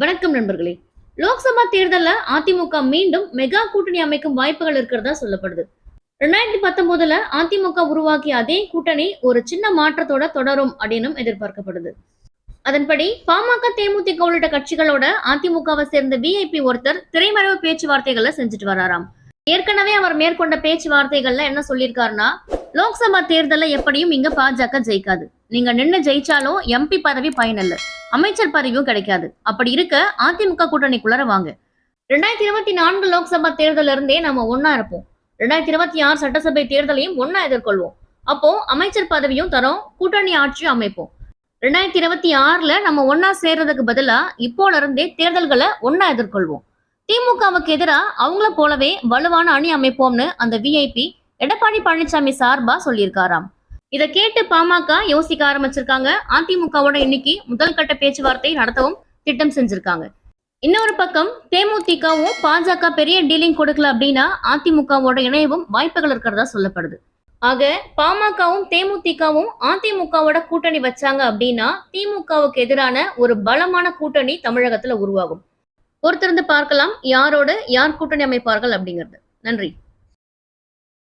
வணக்கம் நண்பர்களே. லோக்சபா தேர்தலில் அதிமுக மீண்டும் மெகா கூட்டணி அமைக்கும் வாய்ப்புகள் இருக்கிறதா சொல்லப்படுது. ரெண்டாயிரத்தி பத்தொன்பதுல அதிமுக உருவாக்கிய அதே கூட்டணி ஒரு சின்ன மாற்றத்தோட தொடரும் அப்படின்னும் எதிர்பார்க்கப்படுது. அதன்படி பாமக தேமுதிக உள்ளிட்ட கட்சிகளோட அதிமுகவை சேர்ந்த விஐபி ஒருத்தர் திரைமறைவு பேச்சுவார்த்தைகளை செஞ்சுட்டு வராராம். ஏற்கனவே அவர் மேற்கொண்ட பேச்சுவார்த்தைகள்ல என்ன சொல்லியிருக்காருன்னா லோக்சபா தேர்தல எப்படியும் இங்க பாஜக ஜெயிக்காது. நீங்க நின்னு ஜெயிச்சாலும் எம்பி பதவி பயனில்லை. அமைச்சர் பதவியும் கிடைக்காது. அப்படி இருக்க அதிமுக கூட்டணிக்குள்ளார வாங்க. ரெண்டாயிரத்தி இருபத்தி நான்கு லோக்சபா தேர்தல இருந்தே நம்ம ஒன்னா இருப்போம். ரெண்டாயிரத்தி இருபத்தி ஆறு சட்டசபை தேர்தலையும் ஒன்னா எதிர்கொள்வோம். அப்போ அமைச்சர் பதவியும் தரோம் கூட்டணி ஆட்சியும் அமைப்போம். ரெண்டாயிரத்தி இருபத்தி ஆறுல நம்ம ஒன்னா சேர்றதுக்கு பதிலா இப்போல இருந்தே தேர்தல்களை ஒன்னா எதிர்கொள்வோம். திமுகவுக்கு எதிராக அவங்கள போலவே வலுவான அணி அமைப்போம்னு அந்த விஐபி எடப்பாடி பழனிசாமி சார்பா சொல்லியிருக்காராம். இதை கேட்டு பாமக யோசிக்க ஆரம்பிச்சிருக்காங்க. அதிமுகவோட இன்னைக்கு முதல் கட்ட பேச்சுவார்த்தை நடத்தவும் திட்டம் செஞ்சிருக்காங்க. இன்னொரு பக்கம் தேமுதிகவும் பாஜக பெரிய டீலிங் கொடுக்கல அப்படின்னா அதிமுகவோட இணையவும் வாய்ப்புகள் இருக்கிறதா சொல்லப்படுது. ஆக பாமகவும் தேமுதிகவும் அதிமுகவோட கூட்டணி வச்சாங்க அப்படின்னா திமுகவுக்கு எதிரான ஒரு பலமான கூட்டணி தமிழகத்துல உருவாகும். பொறுத்திருந்து பார்க்கலாம் யாரோடு யார் கூட்டணி அமைப்பார்கள் அப்படிங்கிறது. நன்றி.